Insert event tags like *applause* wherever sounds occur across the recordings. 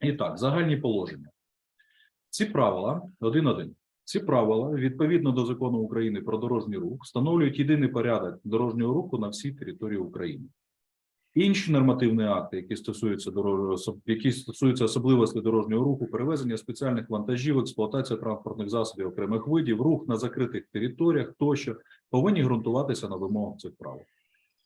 І так, загальні положення. Ці правила 1.1. Ці правила, відповідно до закону України про дорожній рух, встановлюють єдиний порядок дорожнього руху на всій території України. Інші нормативні акти, які стосуються дорож... які стосуються особливостей дорожнього руху, перевезення спеціальних вантажів, експлуатація транспортних засобів окремих видів, рух на закритих територіях тощо повинні ґрунтуватися на вимогах цих правил.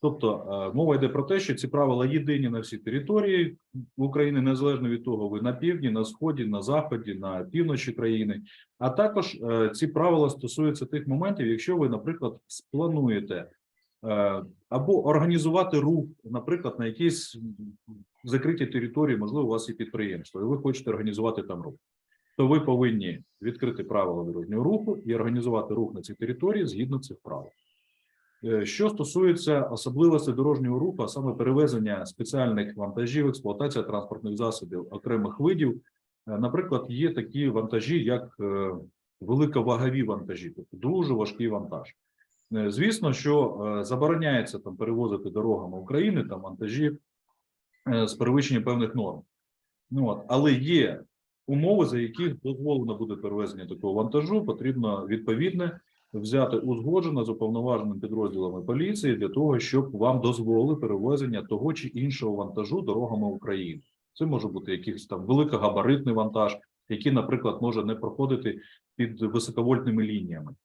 Тобто е, мова йде про те, що ці правила єдині на всій території України, незалежно від того, ви на півдні, на сході, на заході, на півночі країни. А також е, ці правила стосуються тих моментів, якщо ви, наприклад, сплануєте е, або організувати рух, наприклад, на якійсь закритій території, можливо, у вас є підприємство, і ви хочете організувати там рух, то ви повинні відкрити правила дорожнього руху і організувати рух на цій території згідно цих правил. Е, Що стосується особливостей дорожнього руху, а саме перевезення спеціальних вантажів, експлуатація транспортних засобів окремих видів, е, наприклад, є такі вантажі, як е, великовагові вантажі, тобто дуже важкий вантаж. Звісно, що забороняється там перевозити дорогами України там вантажі з перевищенням певних норм. Ну от, але є умови, за яких дозволено буде перевезення такого вантажу, потрібно відповідне взяти узгоджено з уповноваженими підрозділами поліції для того, щоб вам дозволили перевезення того чи іншого вантажу дорогами України. Це може бути якийсь там великогабаритний вантаж, який, наприклад, може не проходити під високовольтними лініями.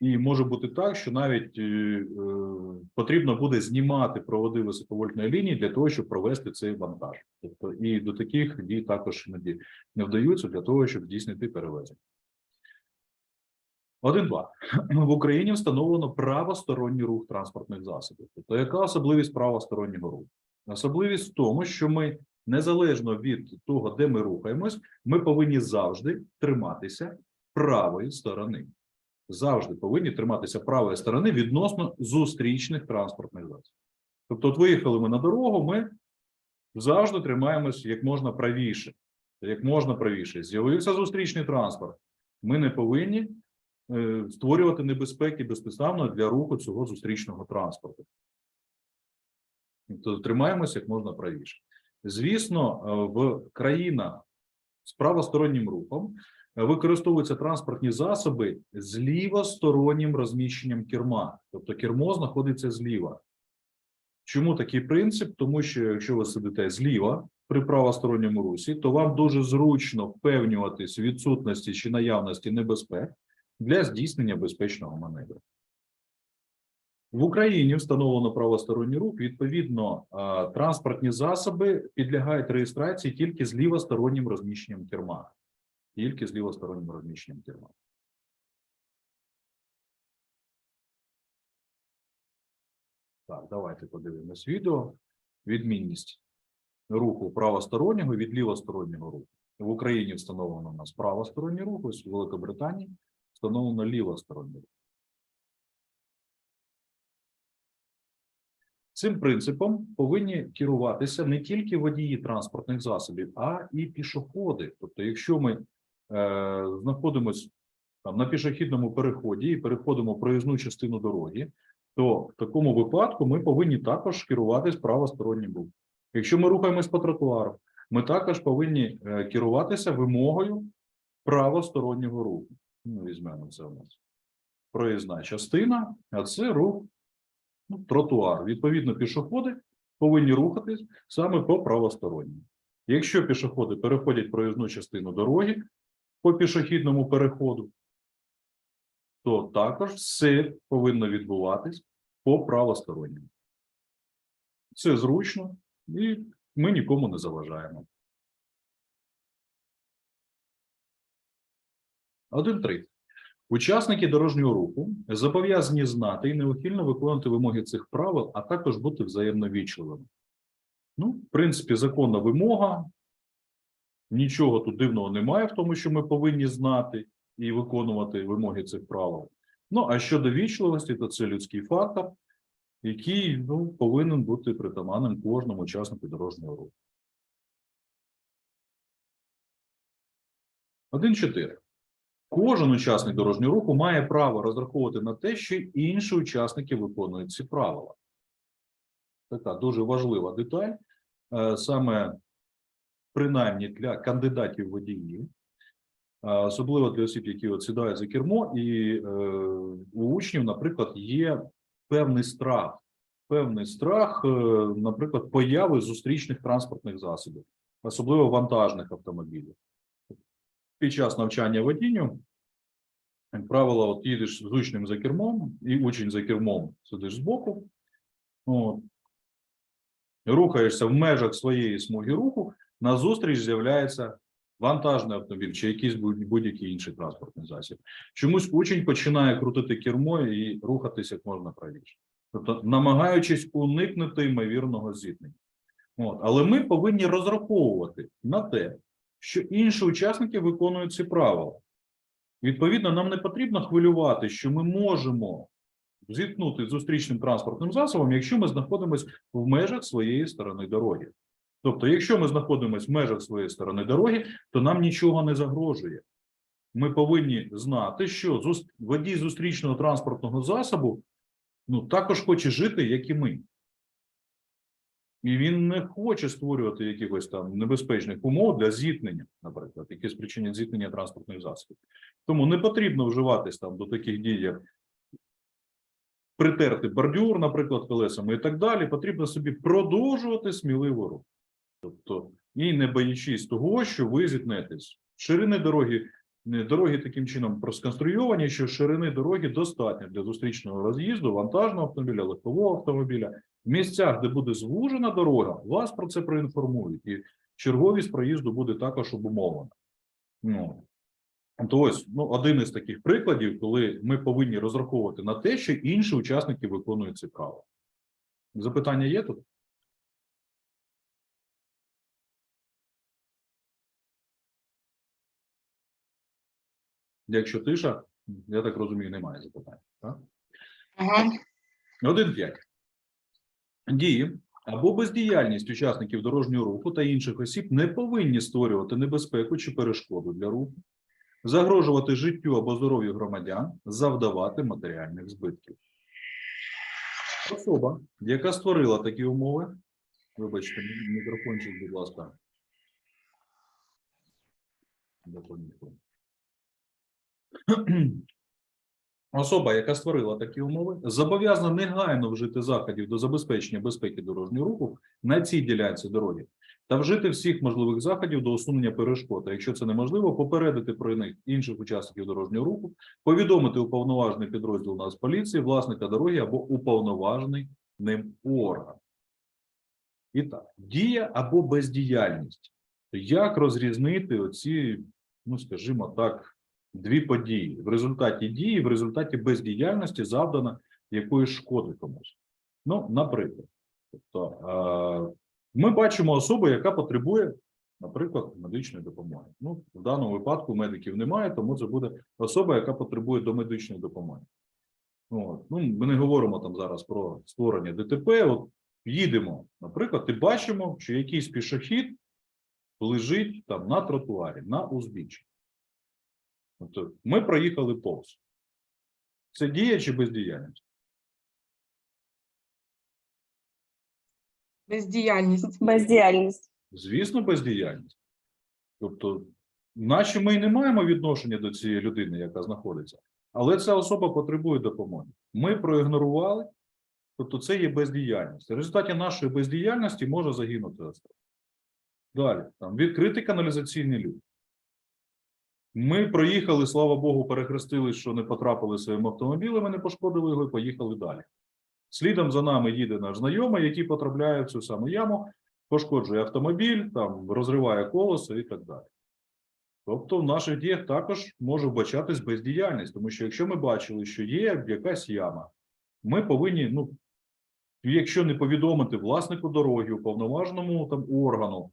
І може бути так, що навіть е, е, потрібно буде знімати проводи високовольтної лінії для того, щоб провести цей вантаж. Тобто і до таких дій також іноді не вдаються для того, щоб здійснити перевезення. 1.2. *clears throat* В Україні встановлено правосторонній рух транспортних засобів. Тобто, яка особливість правостороннього руху? Особливість в тому, що ми незалежно від того, де ми рухаємось, ми повинні завжди триматися правої сторони. Завжди повинні триматися правої сторони відносно зустрічних транспортних засобів. Тобто, от виїхали ми на дорогу, ми завжди тримаємось як можна правіше. Як можна правіше. З'явився зустрічний транспорт. Ми не повинні створювати небезпеки безпідставно для руху цього зустрічного транспорту. Тобто тримаємося як можна правіше. Звісно, е, в країнах з правостороннім рухом е, використовуються транспортні засоби з лівостороннім розміщенням керма. Тобто кермо знаходиться зліва. Чому такий принцип? Тому що якщо ви сидите зліва при правосторонньому русі, то вам дуже зручно впевнюватись в відсутності чи наявності небезпек для здійснення безпечного маневру. В Україні встановлено правосторонній рух. Відповідно, транспортні засоби підлягають реєстрації тільки з лівостороннім розміщенням керма. Тільки з лівостороннім розміщенням керма. Так, давайте подивимось відео. Відмінність руху правостороннього від лівостороннього руху. В Україні встановлено у нас правосторонній рух, ось в Великобританії встановлено лівосторонній рух. Цим принципом повинні керуватися не тільки водії транспортних засобів, а і пішоходи. Тобто, якщо ми е, знаходимося там на пішохідному переході і переходимо проїзну частину дороги, то в такому випадку ми повинні також керуватись правостороннім рухом. Якщо ми рухаємось по тротуару, ми також повинні е, керуватися вимогою правостороннього руху. Ну, візьмемо це у нас проїзна частина, а це рух ну, тротуар. Відповідно, пішоходи повинні рухатись саме по правосторонньому. Якщо пішоходи переходять проїзну частину дороги по пішохідному переходу, то також все повинно відбуватись по правосторонньому. Це зручно і ми нікому не заважаємо. 1.3. Учасники дорожнього руху зобов'язані знати і неухильно виконувати вимоги цих правил, а також бути взаємно вічливими. Ну, в принципі, законна вимога. Нічого тут дивного немає в тому, що ми повинні знати і виконувати вимоги цих правил. Ну, а щодо вічливості, то це людський фактор, який ну, повинен бути притаманним кожному учаснику дорожнього руху. 1.4. Кожен учасник дорожнього руху має право розраховувати на те, що інші учасники виконують ці правила. Така дуже важлива деталь. Е, Саме принаймні для кандидатів водіїв, особливо для осіб, які от сідають за кермо, і е, у учнів, наприклад, є певний страх, певний страх, е, наприклад, появи зустрічних транспортних засобів, особливо вантажних автомобілів. Під час навчання водінню, як правило, от їдеш з учнем за кермом, і учень за кермом сидиш збоку, от, рухаєшся в межах своєї смуги руху, назустріч з'являється вантажний автомобіль чи якийсь будь- будь-який інший транспортний засіб. Чомусь учень починає крутити кермо і рухатися як можна правіше. Тобто, намагаючись уникнути ймовірного зіткнення. От. Але ми повинні розраховувати на те, що інші учасники виконують ці правила. Відповідно, нам не потрібно хвилювати, що ми можемо зіткнути зустрічним транспортним засобом, якщо ми знаходимося в межах своєї сторони дороги. Тобто, якщо ми знаходимося в межах своєї сторони дороги, то нам нічого не загрожує. Ми повинні знати, що водій зустрічного транспортного засобу ну, також хоче жити, як і ми. І він не хоче створювати якихось там небезпечних умов для зіткнення, наприклад, які спричинять зіткнення транспортних засобів. Тому не потрібно вживатись там до таких дій, як притерти бордюр, наприклад, колесами і так далі. Потрібно собі продовжувати сміливо рух. Тобто, і не боячись того, що ви зіткнетесь. Ширини дороги, дороги таким чином просконструйовані, що ширини дороги достатньо для зустрічного роз'їзду вантажного автомобіля, легкового автомобіля. В місцях, де буде звужена дорога, вас про це проінформують, і черговість проїзду буде також обумовлена. Ну, то ось ну, один із таких прикладів, коли ми повинні розраховувати на те, що інші учасники виконують ці правила. Запитання є тут? Якщо тиша, я так розумію, немає запитань. Так? Ага. 1.5. Дії або бездіяльність учасників дорожнього руху та інших осіб не повинні створювати небезпеку чи перешкоду для руху, загрожувати життю або здоров'ю громадян, завдавати матеріальних збитків. Особа, яка створила такі умови, вибачте, мі- мікрофончик, будь ласка. Допомогу. Особа, яка створила такі умови, зобов'язана негайно вжити заходів до забезпечення безпеки дорожнього руху на цій ділянці дороги та вжити всіх можливих заходів до усунення перешкод. А якщо це неможливо, попередити про них інших учасників дорожнього руху, повідомити уповноважений підрозділ Нацполіції, власника дороги або уповноважений ним орган. І так, дія або бездіяльність. Як розрізнити оці, ну скажімо так, дві події. В результаті дії, в результаті бездіяльності завдано якоїсь шкоди комусь. Ну, наприклад, тобто, ми бачимо особу, яка потребує, наприклад, медичної допомоги. Ну, в даному випадку медиків немає, тому це буде особа, яка потребує домедичної допомоги. От. Ну, ми не говоримо там зараз про створення ДТП. От їдемо, наприклад, і бачимо, що якийсь пішохід лежить там на тротуарі, на узбіччі. Тобто ми проїхали повз. Це дія чи бездіяльність? Бездіяльність. Бездіяльність. Звісно, бездіяльність. Тобто, наче ми й не маємо відношення до цієї людини, яка знаходиться, але ця особа потребує допомоги. Ми проігнорували, тобто це є бездіяльність. В результаті нашої бездіяльності може загинути особа. Далі, там відкритий каналізаційний люк. Ми проїхали, слава Богу, перехрестили, що не потрапили своїм автомобілем, не пошкодили його і поїхали далі. Слідом за нами їде наш знайомий, який потрапляє в цю саму яму, пошкоджує автомобіль, там розриває колесо і так далі. Тобто в наших діях також може вбачатись бездіяльність, тому що якщо ми бачили, що є якась яма, ми повинні, ну, якщо не повідомити власнику дороги, уповноваженому там органу,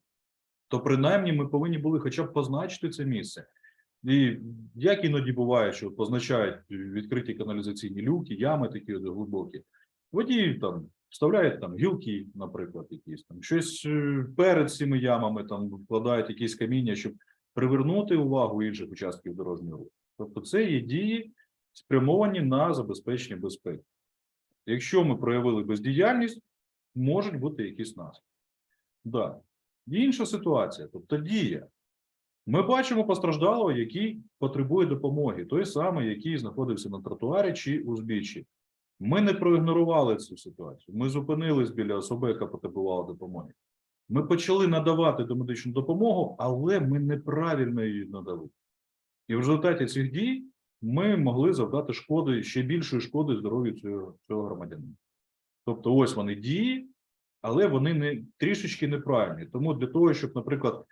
то принаймні ми повинні були хоча б позначити це місце. І як іноді буває, що позначають відкриті каналізаційні люки, ями такі глибокі. Водії там вставляють там гілки, наприклад, якісь там щось е, перед цими ямами там вкладають якісь каміння, щоб привернути увагу інших учасників дорожнього руху. Тобто, це є дії, спрямовані на забезпечення безпеки. Якщо ми проявили бездіяльність, можуть бути якісь наслідки. Да. інша ситуація, тобто дія. Ми бачимо постраждалого, який потребує допомоги, той самий, який знаходився на тротуарі чи узбіччі. Ми не проігнорували цю ситуацію. Ми зупинились біля особи, яка потребувала допомоги. Ми почали надавати домедичну допомогу, але ми неправильно її надали. І в результаті цих дій ми могли завдати шкоди ще більшої шкоди здоров'ю цього, цього громадянина. Тобто, ось вони дії, але вони не трішечки неправильні. Тому для того, щоб, наприклад,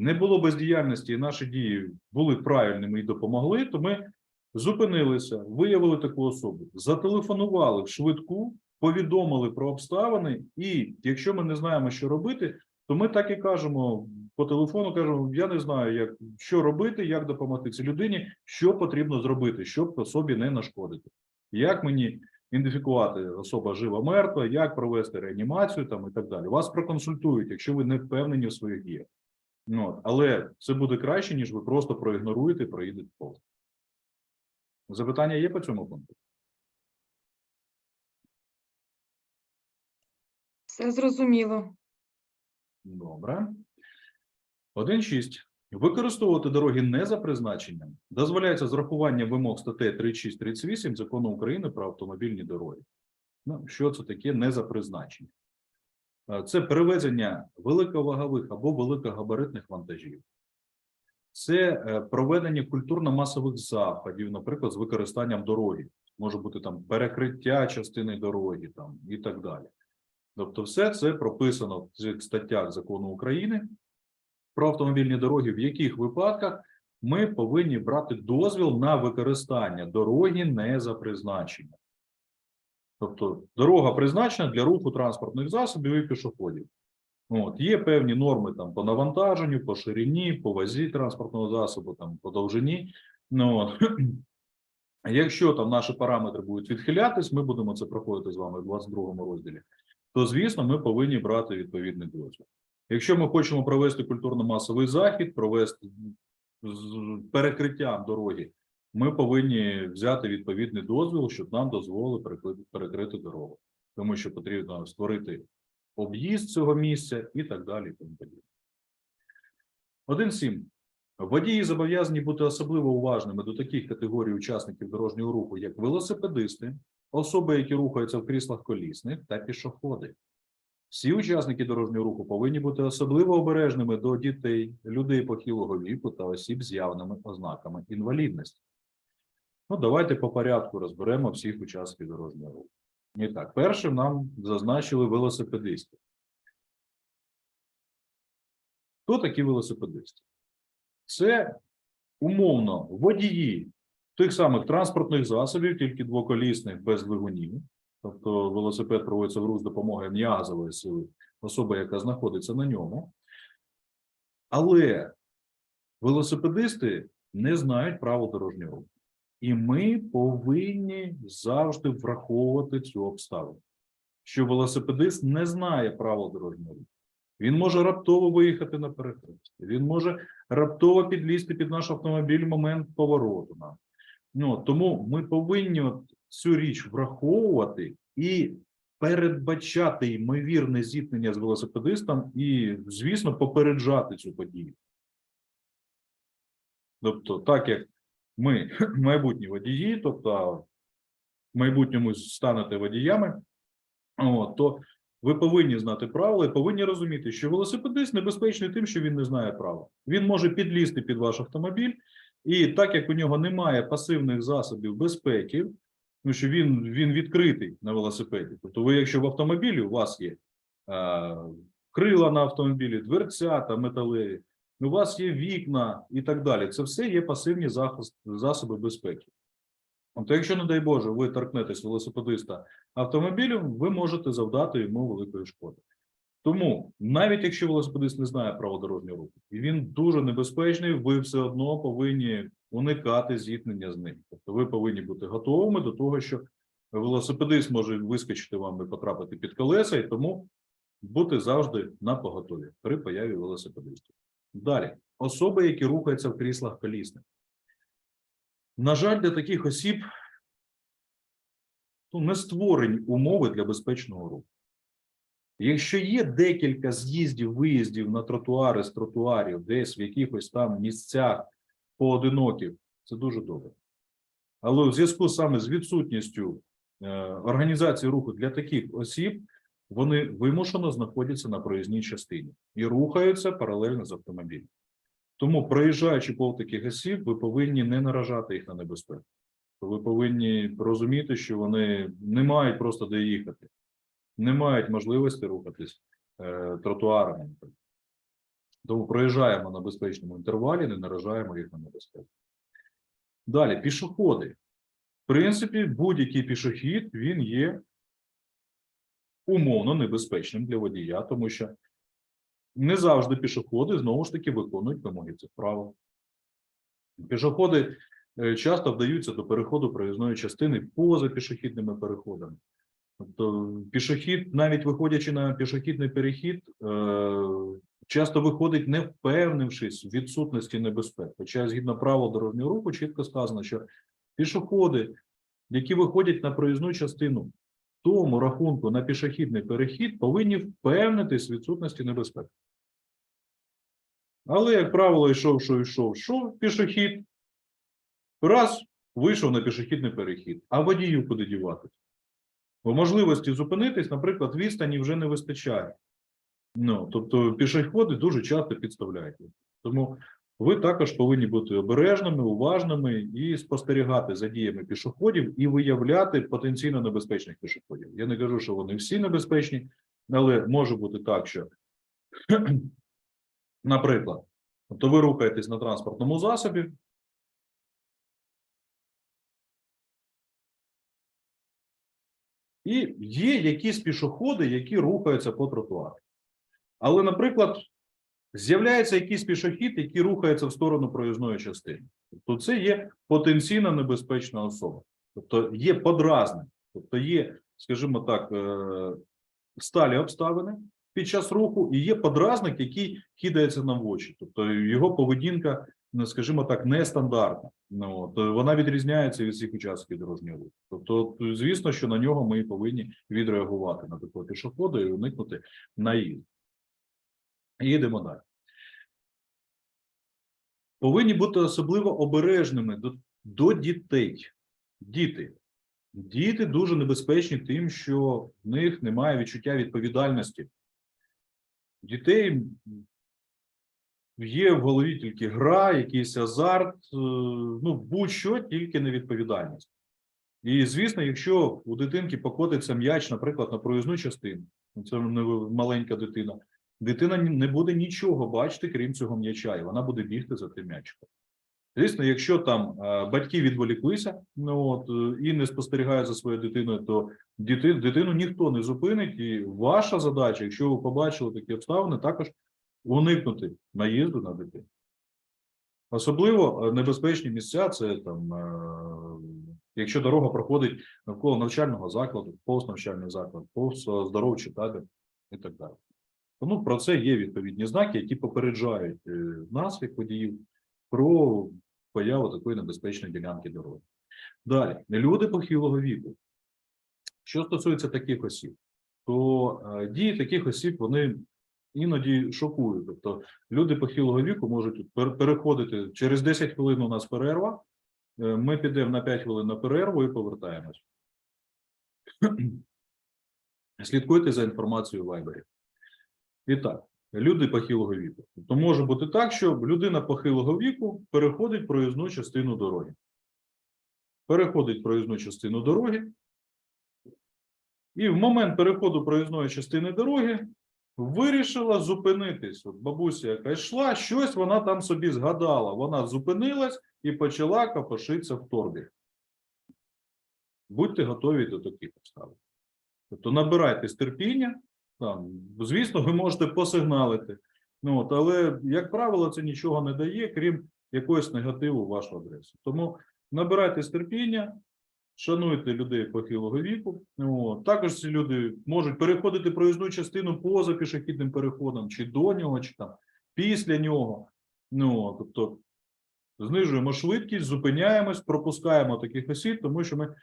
не було бездіяльності і наші дії були правильними і допомогли, то ми зупинилися, виявили таку особу, зателефонували в швидку, повідомили про обставини, і якщо ми не знаємо, що робити, то ми так і кажемо по телефону, кажемо: я не знаю, як що робити, як допомогти цій людині, що потрібно зробити, щоб особі не нашкодити. Як мені ідентифікувати особа жива мертва, як провести реанімацію там і так далі. Вас проконсультують, якщо ви не впевнені в своїх діях. Ну, але це буде краще, ніж ви просто проігноруєте, і проїдете повз. Запитання є по цьому пункту? Все зрозуміло. Добре. 1.6. Використовувати дороги не за призначенням дозволяється з урахуванням вимог статей 36-38 Закону України про автомобільні дороги. Ну, що це таке не за призначенням? Це перевезення великовагових або великогабаритних вантажів. Це е, проведення культурно-масових заходів, наприклад, з використанням дороги. Може бути там перекриття частини дороги там, і так далі. Тобто, все це прописано в цих статтях закону України про автомобільні дороги, в яких випадках ми повинні брати дозвіл на використання дороги не за призначенням. Тобто, дорога призначена для руху транспортних засобів і пішоходів. От, є певні норми там по навантаженню, по ширині, по вазі транспортного засобу, там по довжині. Ну, от. Якщо там наші параметри будуть відхилятись, ми будемо це проходити з вами в 22 розділі, то звісно, ми повинні брати відповідний дозвіл. Якщо ми хочемо провести культурно-масовий захід, провести з перекриттям дороги, ми повинні взяти відповідний дозвіл, щоб нам дозволили перекрити, дорогу, тому що потрібно створити об'їзд цього місця і так далі. і тому 1.7. Водії зобов'язані бути особливо уважними до таких категорій учасників дорожнього руху, як велосипедисти, особи, які рухаються в кріслах колісних та пішоходи. Всі учасники дорожнього руху повинні бути особливо обережними до дітей, людей похилого віку та осіб з явними ознаками інвалідності. Ну, давайте по порядку розберемо всіх учасників дорожнього руху. І так, першим нам зазначили велосипедистів. Хто такі велосипедисти? Це умовно водії тих самих транспортних засобів, тільки двоколісних без двигунів. Тобто велосипед проводиться в рух з допомогою м'язової сили особи, яка знаходиться на ньому. Але велосипедисти не знають правил дорожнього руху. І ми повинні завжди враховувати цю обставину, що велосипедист не знає правил дорожнього руху. Він може раптово виїхати на перехресті, він може раптово підлізти під наш автомобіль в момент повороту. Ну, тому ми повинні от цю річ враховувати і передбачати ймовірне зіткнення з велосипедистом і, звісно, попереджати цю подію. Тобто, так як ми *clears throat* майбутні водії, тобто в майбутньому станете водіями, от, то ви повинні знати правила і повинні розуміти, що велосипедист небезпечний тим, що він не знає правил. Він може підлізти під ваш автомобіль, і так як у нього немає пасивних засобів безпеки, тому що він, він відкритий на велосипеді. Тобто, ви, якщо в автомобілі у вас є е, крила на автомобілі, дверцята металеві, у вас є вікна і так далі. Це все є пасивні захист, засоби безпеки. Тобто, якщо, не дай Боже, ви торкнетесь велосипедиста автомобілем, ви можете завдати йому великої шкоди. Тому, навіть якщо велосипедист не знає правил дорожнього руху, і він дуже небезпечний, ви все одно повинні уникати зіткнення з ним. Тобто ви повинні бути готовими до того, що велосипедист може вискочити вам і потрапити під колеса, і тому бути завжди на поготові при появі велосипедистів. Далі, особи, які рухаються в кріслах колісних. На жаль, для таких осіб ну, не створені умови для безпечного руху. Якщо є декілька з'їздів, виїздів на тротуари з тротуарів, десь в якихось там місцях поодиноких, це дуже добре. Але в зв'язку саме з відсутністю е, організації руху для таких осіб, вони вимушено знаходяться на проїзній частині і рухаються паралельно з автомобілем. Тому, проїжджаючи повз таких осіб, ви повинні не наражати їх на небезпеку. Ви повинні розуміти, що вони не мають просто де їхати, не мають можливості рухатись е, тротуарами. Тому проїжджаємо на безпечному інтервалі, не наражаємо їх на небезпеку. Далі, пішоходи. В принципі, будь-який пішохід він є умовно небезпечним для водія, тому що не завжди пішоходи знову ж таки виконують вимоги цих правил. Пішоходи е, часто вдаються до переходу проїзної частини поза пішохідними переходами. Тобто пішохід, навіть виходячи на пішохідний перехід, е, часто виходить, не впевнившись в відсутності небезпек. Хоча згідно правил дорожнього руху чітко сказано, що пішоходи, які виходять на проїзну частину тому рахунку на пішохідний перехід, повинні впевнитись відсутності небезпеки. Але, як правило, йшов, що йшов, йшов пішохід, раз вийшов на пішохідний перехід, а водію куди діватись? Бо можливості зупинитись, наприклад, відстані вже не вистачає. Ну, тобто пішоходи дуже часто підставляють. Тому ви також повинні бути обережними, уважними і спостерігати за діями пішоходів і виявляти потенційно небезпечних пішоходів. Я не кажу, що вони всі небезпечні, але може бути так, що, *clears throat* наприклад, тобто ви рухаєтесь на транспортному засобі, І є якісь пішоходи, які рухаються по тротуару. Але, наприклад, з'являється якийсь пішохід, який рухається в сторону проїзної частини. Тобто, це є потенційно небезпечна особа. Тобто є подразник, тобто є, скажімо так, е, сталі обставини під час руху, і є подразник, який кидається нам в очі. Тобто його поведінка, ну, скажімо так, нестандартна. Ну, от, вона відрізняється від всіх учасників дорожнього руху. Тобто, звісно, що на нього ми повинні відреагувати на такого пішохода і уникнути наїзд. Їдемо далі. Повинні бути особливо обережними до, до дітей. Діти. Діти дуже небезпечні тим, що в них немає відчуття відповідальності. Дітей є в голові тільки гра, якийсь азарт, е, ну будь-що, тільки невідповідальність. І звісно, якщо у дитинки покотиться м'яч, наприклад, на проїзну частину, ну, це не маленька дитина, дитина не буде нічого бачити, крім цього м'яча, і вона буде бігти за тим м'ячиком. Звісно, якщо там е, батьки відволіклися, ну от е, і не спостерігають за своєю дитиною, то діти, дитину ніхто не зупинить. І ваша задача, якщо ви побачили такі обставини, також уникнути наїзду на дитину. Особливо е, небезпечні місця це там, якщо дорога проходить навколо навчального закладу, повз навчальний заклад, повз здоровчий табір і так далі. Тому про це є відповідні знаки, які попереджають е, нас, як водіїв, про появу такої небезпечної ділянки дороги. Далі, люди похилого віку. Що стосується таких осіб, то е, дії таких осіб вони іноді шокують. Тобто люди похилого віку можуть переходити через 10 хвилин у нас перерва. е, Ми підемо на 5 хвилин на перерву і повертаємось. *clears throat* Слідкуйте за інформацією в Viber. І так, люди похилого віку. Тобто може бути так, що людина похилого віку переходить проїзну частину дороги. Переходить проїзну частину дороги. І в момент переходу проїзної частини дороги вирішила зупинитись. От бабуся, яка йшла, щось вона там собі згадала. Вона зупинилась і почала копошитися в торбі. Будьте готові до таких обставин. Тобто набирайтесь терпіння, там, звісно, ви можете посигналити. Ну, от, але, як правило, це нічого не дає, крім якогось негативу в вашу адресу. Тому набирайтесь терпіння, шануйте людей похилого віку. Ну, От. Також ці люди можуть переходити проїзну частину поза пішохідним переходом, чи до нього, чи там після нього. Ну, тобто, знижуємо швидкість, зупиняємось, пропускаємо таких осіб, тому що ми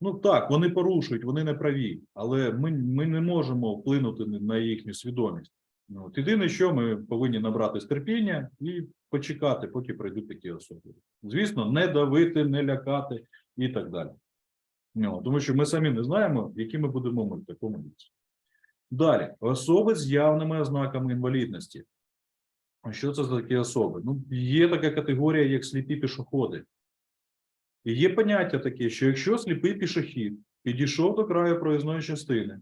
Ну так, вони порушують, вони не праві, але ми, ми не можемо вплинути на їхню свідомість. Ну, от єдине, що ми повинні набрати терпіння і почекати, поки прийдуть такі особи. Звісно, не давити, не лякати і так далі. Ну, тому що ми самі не знаємо, які ми будемо ми в такому віці. Далі, особи з явними ознаками інвалідності. Що це за такі особи? Ну, є така категорія, як сліпі пішоходи. І є поняття таке, що якщо сліпий пішохід підійшов до краю проїзної частини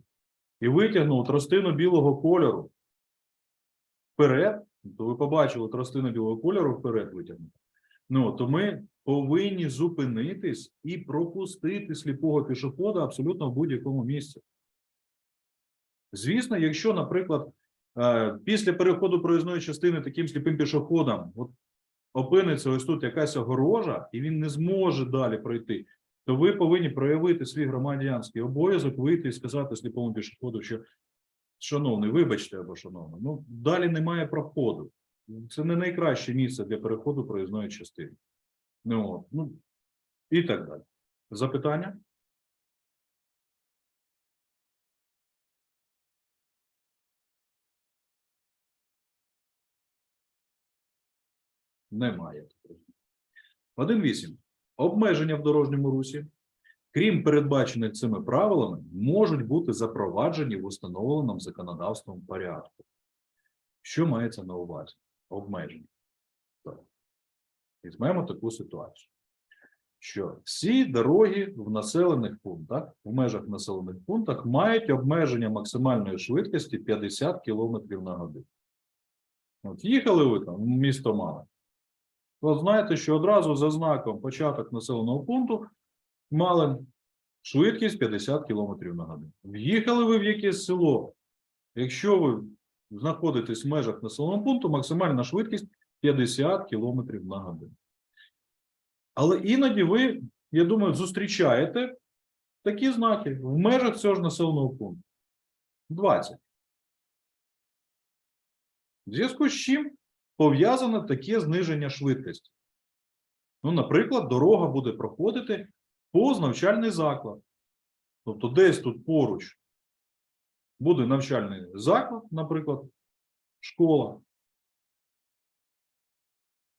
і витягнув тростину білого кольору вперед, то ви побачили тростину білого кольору вперед витягнути, ну, то ми повинні зупинитись і пропустити сліпого пішохода абсолютно в будь-якому місці. Звісно, якщо, наприклад, е, після переходу проїзної частини таким сліпим пішоходом от, опиниться ось тут якась огорожа, і він не зможе далі пройти, то ви повинні проявити свій громадянський обов'язок, вийти і сказати сліпому пішоходу, що шановний, вибачте або шановний, ну далі немає проходу. Це не найкраще місце для переходу проїзної частини. Ну, от, ну і так далі. Запитання? Немає. 1.8. Обмеження в дорожньому русі, крім передбачених цими правилами, можуть бути запроваджені в установленому законодавством порядку. Що мається на увазі? Обмеження. Так. Візьмемо таку ситуацію, що всі дороги в населених пунктах, в межах населених пунктах мають обмеження максимальної швидкості 50 км на годину. От їхали ви там місто Мали. То знаєте, що одразу за знаком початок населеного пункту мали швидкість 50 км на годину. В'їхали ви в якесь село. Якщо ви знаходитесь в межах населеного пункту, максимальна швидкість 50 км на годину. Але іноді ви, я думаю, зустрічаєте такі знаки в межах цього ж населеного пункту. 20. В зв'язку з чим пов'язане таке зниження швидкості. Ну, наприклад, дорога буде проходити повз навчальний заклад. Тобто, десь тут поруч буде навчальний заклад, наприклад, школа.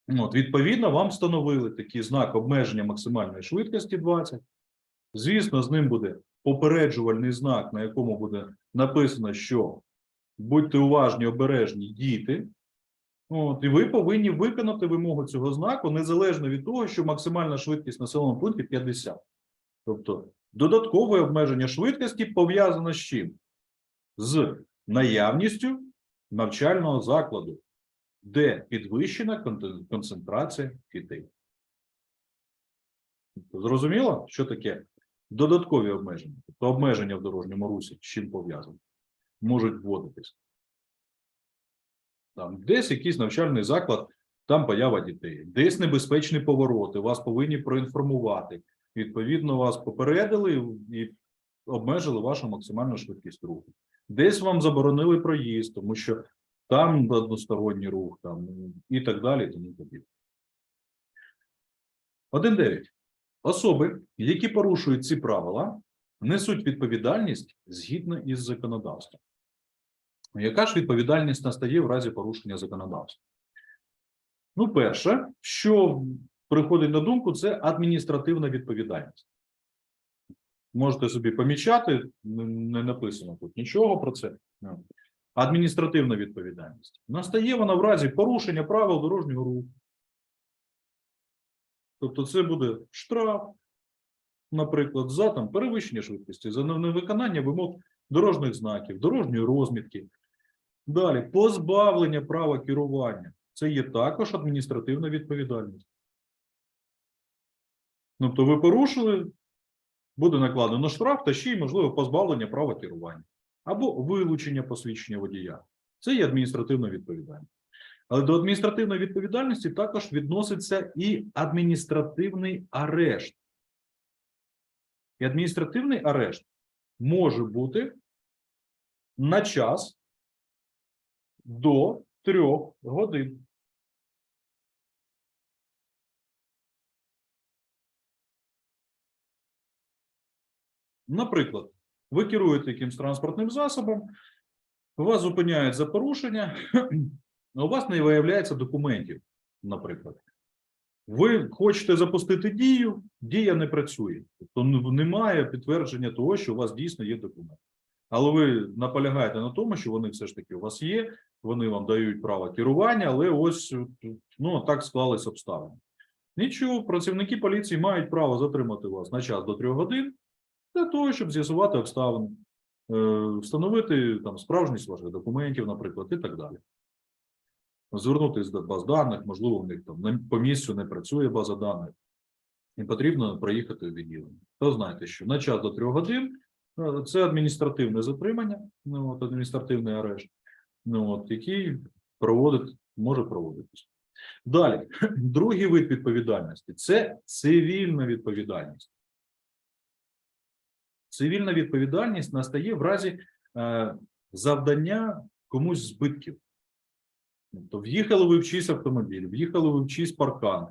От, відповідно, вам встановили такий знак обмеження максимальної швидкості 20. Звісно, з ним буде попереджувальний знак, на якому буде написано, що будьте уважні, обережні діти. От, і ви повинні виконати вимогу цього знаку незалежно від того, що максимальна швидкість в населеному пункті 50. Тобто, додаткове обмеження швидкості пов'язане з чим? З наявністю навчального закладу, де підвищена концентрація дітей. Зрозуміло, що таке додаткові обмеження? Тобто обмеження в дорожньому русі з чим пов'язані? Можуть вводитись. Там десь якийсь навчальний заклад, там поява дітей, десь небезпечні повороти, вас повинні проінформувати. Відповідно, вас попередили і обмежили вашу максимальну швидкість руху. Десь вам заборонили проїзд, тому що там односторонній рух, там і так далі, тому подібне. 1.9. Особи, які порушують ці правила, несуть відповідальність згідно із законодавством. Яка ж відповідальність настає в разі порушення законодавства? Ну, перше, що приходить на думку, це адміністративна відповідальність. Можете собі помічати, не написано тут нічого про це. Ну, Адміністративна відповідальність. Настає вона в разі порушення правил дорожнього руху. Тобто, це буде штраф, наприклад, за там перевищення швидкості, за невиконання вимог дорожніх знаків, дорожньої розмітки. Далі позбавлення права керування. Це є також адміністративна відповідальність. Тобто ви порушили, буде накладено штраф та ще й, можливо, позбавлення права керування або вилучення посвідчення водія. Це є адміністративна відповідальність. Але до адміністративної відповідальності також відноситься і адміністративний арешт. І адміністративний арешт може бути на час до трьох годин. Наприклад, ви керуєте якимсь транспортним засобом, вас зупиняють за порушення, у вас не виявляється документів, наприклад. Ви хочете запустити дію, дія не працює. Тобто немає підтвердження того, що у вас дійсно є документ. Але ви наполягаєте на тому, що вони все ж таки у вас є, вони вам дають право керування, але ось ну, так склались обставини. Нічого, працівники поліції мають право затримати вас на час до трьох годин для того, щоб з'ясувати обставини, е, встановити там справжність ваших документів, наприклад, і так далі. Звернутися до баз даних, можливо, у них там по місцю не працює база даних, і потрібно проїхати у відділення. То знаєте, що на час до трьох годин е, це адміністративне затримання, ну, от, адміністративний арешт, ну, от, який проводить, може проводитися. Далі, *clears throat* другий вид відповідальності це цивільна відповідальність. Цивільна відповідальність настає в разі е, завдання комусь збитків. Тобто в'їхали ви в чийсь автомобіль, в'їхали ви в чийсь паркан,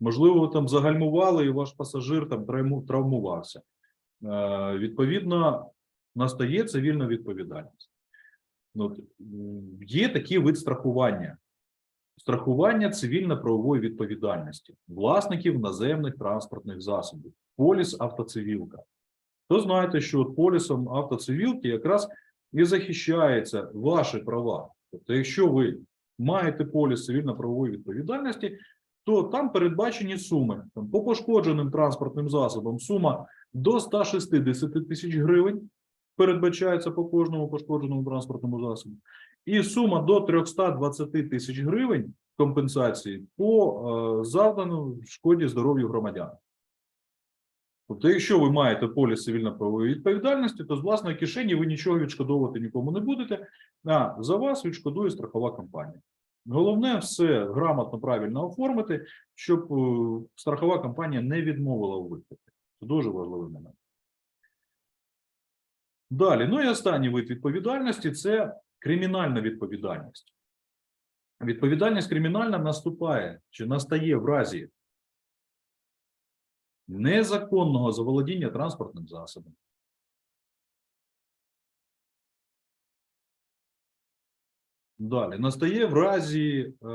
можливо, ви там загальмували, і ваш пасажир там травмувався. Е, відповідно, настає цивільна відповідальність. Ну, є такий вид страхування. Страхування цивільно-правової відповідальності власників наземних транспортних засобів, поліс автоцивілка. То знаєте, що полісом автоцивілки якраз і захищаються ваші права. Тобто, якщо ви маєте поліс цивільно-правової відповідальності, то там передбачені суми. Там, по пошкодженим транспортним засобам сума до 160 тисяч гривень передбачається по кожному пошкодженому транспортному засобу, і сума до 320 тисяч гривень компенсації по е, завданому шкоді здоров'ю громадян. Тобто, якщо ви маєте поліс цивільно-правової відповідальності, то з власної кишені ви нічого відшкодовувати нікому не будете, а за вас відшкодує страхова компанія. Головне все грамотно, правильно оформити, щоб е, страхова компанія не відмовила у виплаті. Це дуже важливий момент. Далі, ну і останній вид відповідальності це кримінальна відповідальність. Відповідальність кримінальна наступає чи настає в разі незаконного заволодіння транспортним засобом. Далі настає в разі е,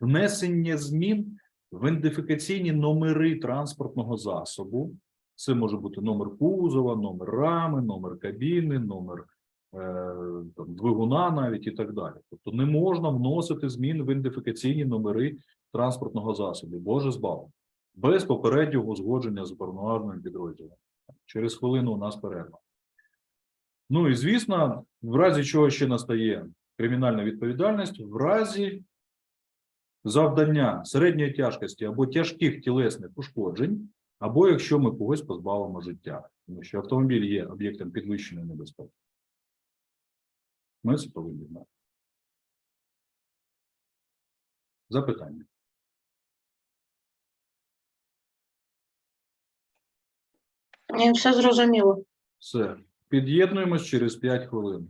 внесення змін в ідентифікаційні номери транспортного засобу. Це може бути номер кузова, номер рами, номер кабіни, номер е, там, двигуна навіть і так далі. Тобто не можна вносити зміни в ідентифікаційні номери транспортного засобу. Боже збав. Без попереднього узгодження з уповноваженим підрозділом. Через хвилину у нас перерва. Ну і звісно, в разі чого ще настає кримінальна відповідальність, в разі завдання середньої тяжкості або тяжких тілесних ушкоджень, або якщо ми когось позбавимо життя, тому що автомобіль є об'єктом підвищеної небезпеки. Ми це повинні знати. Запитання. Все зрозуміло. Все. Під'єднуємось через 5 хвилин.